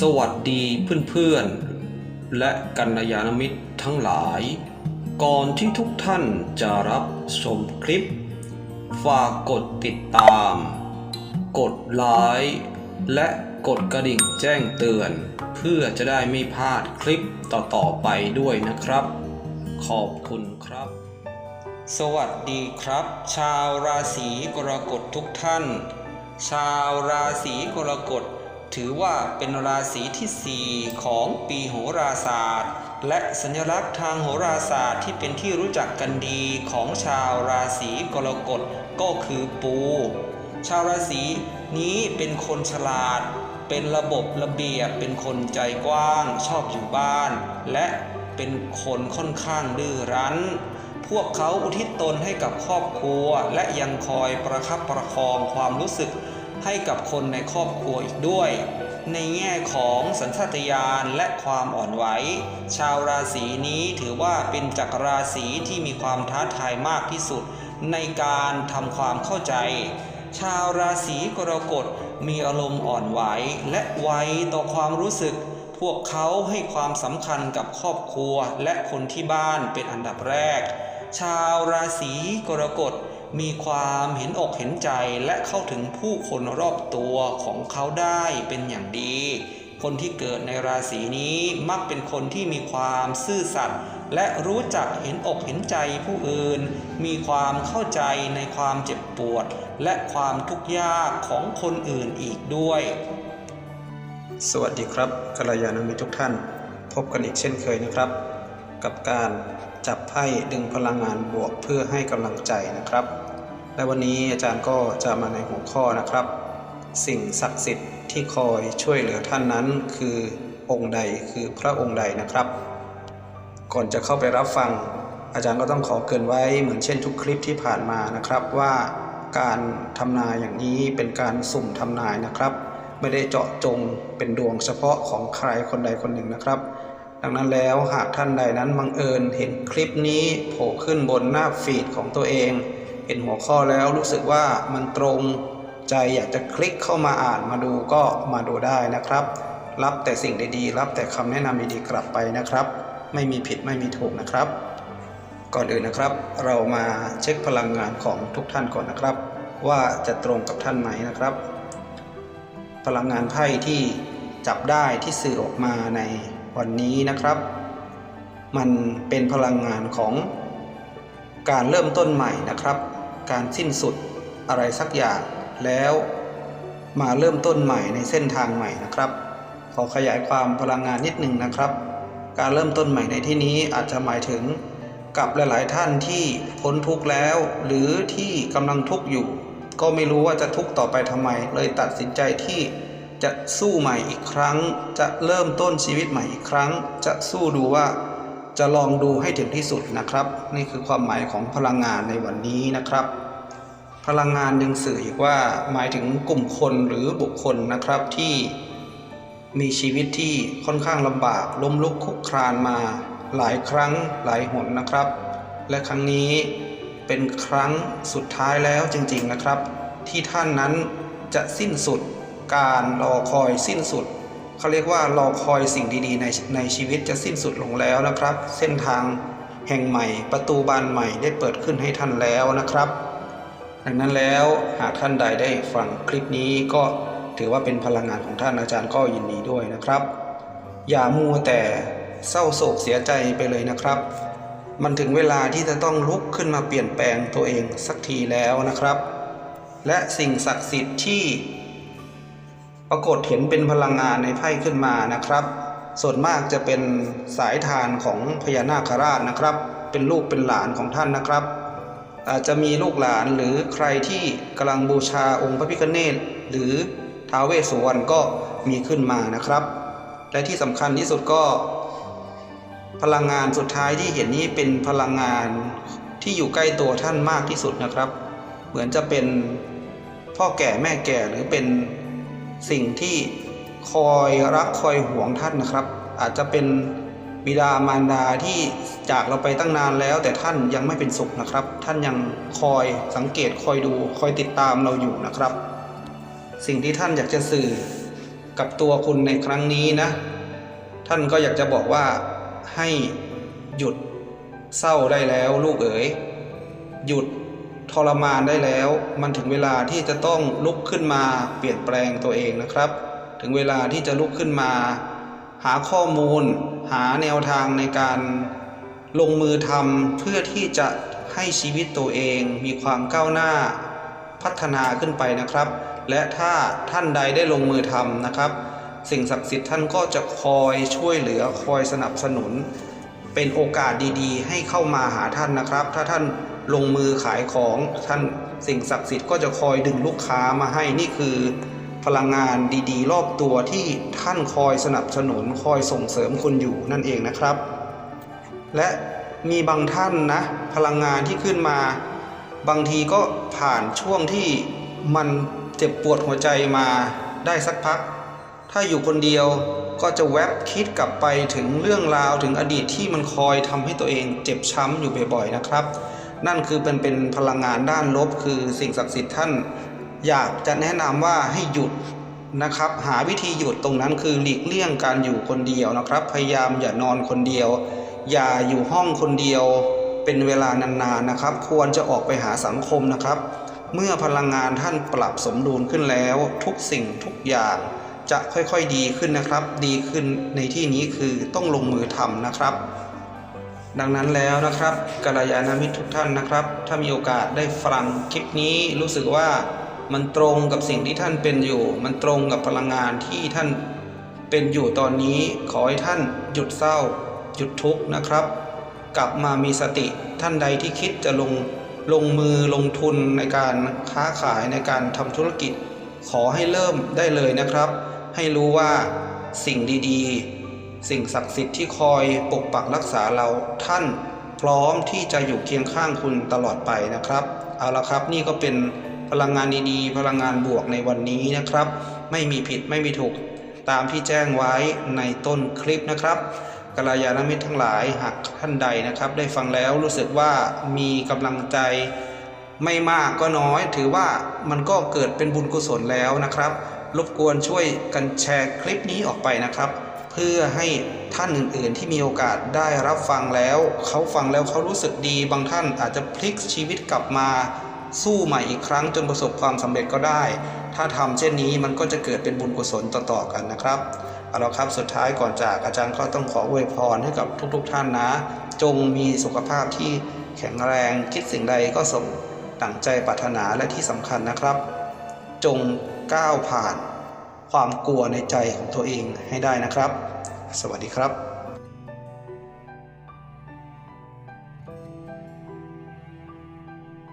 สวัสดีเพื่อนๆ และกัลยาณมิตรทั้งหลาย ก่อนที่ทุกท่านจะรับชมคลิป ฝากกดติดตาม กดไลค์และกดกระดิ่งแจ้งเตือน เพื่อจะได้ไม่พลาดคลิปต่อๆไปด้วยนะครับ ขอบคุณครับ สวัสดีครับ ชาวราศีกรกฎทุกท่าน ชาวราศีกรกฎ ถือว่าเป็นราศีที่ 4 ของปีโหราศาสตร์ และสัญลักษณ์ทางโหราศาสตร์ที่เป็นที่รู้จักกันดีของชาวราศีกรกฎก็คือปู ชาวราศีนี้เป็นคนฉลาด เป็นระบบระเบียบ เป็นคนใจกว้าง ชอบอยู่บ้าน และเป็นคนค่อนข้างดื้อรั้น พวกเขาอุทิศตนให้กับครอบครัว และยังคอยประคับประคองความรู้สึก ให้กับคนในครอบครัวอีกด้วย ในแง่ของสัญชาตญาณและความอ่อนไหว ชาวราศีนี้ถือว่าเป็นจักรราศีที่มีความท้าทายมากที่สุด ในการทำความเข้าใจ ชาวราศีกรกฎมีอารมณ์อ่อนไหวและไวต่อความรู้สึก พวกเขาให้ความสำคัญกับครอบครัวและคนที่บ้านเป็นอันดับแรก ชาวราศีกรกฎ มีความเห็นอกเห็นใจและเข้าถึงผู้คนรอบตัวของเขาได้เป็นอย่างดี คนที่เกิดในราศีนี้มักเป็นคนที่มีความซื่อสัตย์และรู้จักเห็นอกเห็นใจผู้อื่น มีความเข้าใจในความเจ็บปวด และความทุกข์ยากของคนอื่นอีกด้วย สวัสดีครับกัลยาณมิตรทุกท่าน พบกันอีกเช่นเคยนะครับ กับการจับไพ่ดึงพลังงานบวกเพื่อให้กำลังใจนะครับ และวันนี้อาจารย์ก็จะมาในหัวข้อนะครับ สิ่งศักดิ์สิทธิ์ที่คอยช่วยเหลือท่านนั้น คือองค์ใดคือพระองค์ใดนะครับ ก่อนจะเข้าไปรับฟัง อาจารย์ก็ต้องขอเกินไว้เหมือนเช่นทุกคลิปที่ผ่านมานะครับว่าการทำนายอย่างนี้เป็นการสุ่มทำนายนะครับ ไม่ได้เจาะจงเป็นดวงเฉพาะของใครคนใดคนหนึ่งนะครับ ดังนั้นแล้วหากท่านใดนั้นบังเอิญเห็นคลิปนี้โผล่ขึ้นบนหน้าฟีดของตัวเอง เห็นหัวข้อแล้วรู้สึกว่ามันตรงใจอยากจะคลิกเข้ามาอ่านมาดูก็มาดูได้นะครับ รับแต่สิ่งดีๆ รับแต่คำแนะนำดีๆกลับไปนะครับ ไม่มีผิดไม่มีถูกนะครับ ก่อนอื่นนะครับ เรามาเช็คพลังงานของทุกท่านก่อนนะครับ ว่าจะตรงกับท่านไหมนะครับ พลังงานไพ่ที่จับได้ที่สื่อออกมาใน วันนี้นะครับ มันเป็นพลังงานของการเริ่มต้นใหม่นะครับ การสิ้นสุดอะไรสักอย่างแล้วมาเริ่มต้นใหม่ในเส้นทางใหม่นะครับ ขอขยายความพลังงานนิดหนึ่งนะครับ การเริ่มต้นใหม่ในที่นี้อาจจะหมายถึงกับหลาย ๆ ท่านที่พ้นทุกข์แล้ว หรือที่กำลังทุกข์อยู่ ก็ไม่รู้ว่าจะทุกข์ต่อไปทำไม เลยตัดสินใจที่ จะสู้ใหม่อีกครั้ง จะเริ่มต้นชีวิตใหม่อีกครั้ง จะสู้ดูว่าจะลองดูให้ถึงที่สุดนะครับ นี่คือความหมายของพลังงานในวันนี้นะครับ พลังงานยังสื่ออีกว่าหมายถึงกลุ่มคนหรือบุคคลนะครับที่มีชีวิตที่ค่อนข้างลำบากล้มลุกคุกคลานมาหลายครั้งหลายหนนะครับ และครั้งนี้เป็นครั้งสุดท้ายแล้วจริงๆนะครับ ที่ท่านนั้นจะสิ้นสุด การรอคอยสิ้นสุดเขาเรียกว่ารอคอยสิ่งดีๆในในชีวิตจะสิ้นสุดลงแล้วนะครับ เส้นทางแห่งใหม่ ประตูบานใหม่ได้เปิดขึ้นให้ท่านแล้วนะครับดังนั้นแล้วหากท่านใดได้ฟังคลิปนี้ก็ถือว่าเป็นพลังงานของท่านอาจารย์ก็ยินดีด้วยนะครับ อย่ามัวแต่เศร้าโศกเสียใจไปเลยนะครับ มันถึงเวลาที่จะต้องลุกขึ้นมาเปลี่ยนแปลงตัวเองสักทีแล้วนะครับ และสิ่งศักดิ์สิทธิ์ที่ ปรากฏเห็นเป็นพลังงานในไพ่ขึ้นมานะครับ ส่วนมากจะเป็นสายทานของพญานาคราชนะครับ เป็นลูกเป็นหลานของท่านนะครับ อาจจะมีลูกหลานหรือใครที่กำลังบูชาองค์พระพิฆเนศหรือท้าวเวสสุวรรณก็มีขึ้นมานะครับ และที่สำคัญที่สุดก็ พลังงานสุดท้ายที่เห็นนี้เป็นพลังงานที่อยู่ใกล้ตัวท่านมากที่สุดนะครับ เหมือนจะเป็นพ่อแก่แม่แก่หรือเป็น สิ่งที่คอยรักคอยห่วงท่านนะครับ อาจจะเป็นบิดามารดาที่จากเราไปตั้งนานแล้ว แต่ท่านยังไม่เป็นสุขนะครับ ท่านยังคอยสังเกตคอยดูคอยติดตามเราอยู่นะครับ สิ่งที่ท่านอยากจะสื่อกับตัวคุณในครั้งนี้นะ ท่านก็อยากจะบอกว่าให้หยุดเศร้าได้แล้วลูกเอ๋ยหยุด ทรมานได้แล้ว มันถึงเวลาที่จะต้องลุกขึ้นมาเปลี่ยนแปลงตัวเองนะครับ ถึงเวลาที่จะลุกขึ้นมา หาข้อมูล หาแนวทางในการลงมือทำเพื่อที่จะให้ชีวิตตัวเองมีความก้าวหน้าพัฒนาขึ้นไปนะครับ และถ้าท่านใดได้ลงมือทำนะครับ สิ่งศักดิ์สิทธิ์ท่านก็จะคอยช่วยเหลือคอยสนับสนุน เป็นโอกาสดีๆ ให้เข้ามาหาท่านนะครับ ถ้าท่านลงมือขายของท่านสิ่งศักดิ์สิทธิ์ก็จะคอยดึงลูกค้ามาให้นี่คือ พลังงานดีๆ รอบตัวที่ท่านคอยสนับสนุนคอยส่งเสริมคุณอยู่นั่นเองนะครับ และมีบางท่านนะ พลังงานที่ขึ้นมา บางทีก็ผ่านช่วงที่มันเจ็บปวดหัวใจมาได้สักพัก ถ้าอยู่คนเดียวก็จะแวบคิดกลับไปถึงเรื่องราวถึงอดีตที่มันคอยทำให้ตัวเองเจ็บช้ำอยู่บ่อยๆนะครับ นั่นคือเป็นเป็นพลังงานด้านลบคือสิ่งศักดิ์สิทธิ์ท่าน อยากจะแนะนำว่าให้หยุดนะครับ หาวิธีหยุดตรงนั้นคือหลีกเลี่ยงการอยู่คนเดียวนะครับ พยายามอย่านอนคนเดียว อย่าอยู่ห้องคนเดียว เป็นเวลานานๆนะครับ ควรจะออกไปหาสังคมนะครับ เมื่อพลังงานท่านปรับสมดุลขึ้นแล้ว ทุกสิ่งทุกอย่าง จะค่อยๆดีขึ้นนะครับ ดีขึ้นในที่นี้คือต้องลงมือทำนะครับ ดังนั้นแล้วนะครับกัลยาณมิตรทุกท่านนะครับ ถ้ามีโอกาสได้ฟังคลิปนี้รู้สึกว่ามันตรงกับสิ่งที่ท่านเป็นอยู่ มันตรงกับพลังงานที่ท่านเป็นอยู่ตอนนี้ขอให้ท่านหยุดเศร้า หยุดทุกข์นะครับ กลับมามีสติท่านใดที่คิดจะลงลงมือลงทุนในการค้าขายในการทำธุรกิจ ขอให้เริ่มได้เลยนะครับ ให้รู้ว่าสิ่งดีๆ สิ่งศักดิ์สิทธิ์ที่คอยปกปักรักษาเราท่านพร้อมที่จะอยู่เคียงข้างคุณตลอดไปนะครับ เอาละครับนี่ก็เป็นพลังงานดีๆ พลังงานบวกในวันนี้นะครับ ไม่มีผิดไม่มีถูก ตามที่แจ้งไว้ในต้นคลิปนะครับกัลยาณมิตรทั้งหลายหากท่านใดนะครับ ได้ฟังแล้วรู้สึกว่ามีกำลังใจไม่มากก็น้อย ถือว่ามันก็เกิดเป็นบุญกุศลแล้วนะครับ รบกวนช่วยกันแชร์คลิปนี้ออกไปนะครับ เพื่อให้ท่านอื่นๆ ที่มีโอกาสได้รับฟังแล้ว เขาฟังแล้วเขารู้สึกดี บางท่านอาจจะพลิกชีวิตกลับมาสู้ใหม่อีกครั้งจนประสบความสำเร็จก็ได้ ถ้าทำเช่นนี้มันก็จะเกิดเป็นบุญกุศลต่อๆกันนะครับเอาละครับสุดท้ายก่อนจากอาจารย์ก็ต้องขออวยพรให้กับทุกๆท่านนะ จงมีสุขภาพที่แข็งแรงคิดสิ่งใดก็สมดั่งใจปรารถนาและที่สำคัญนะครับ จง ก้าวผ่าน ความกลัวในใจของตัวเองให้ได้นะครับ สวัสดีครับ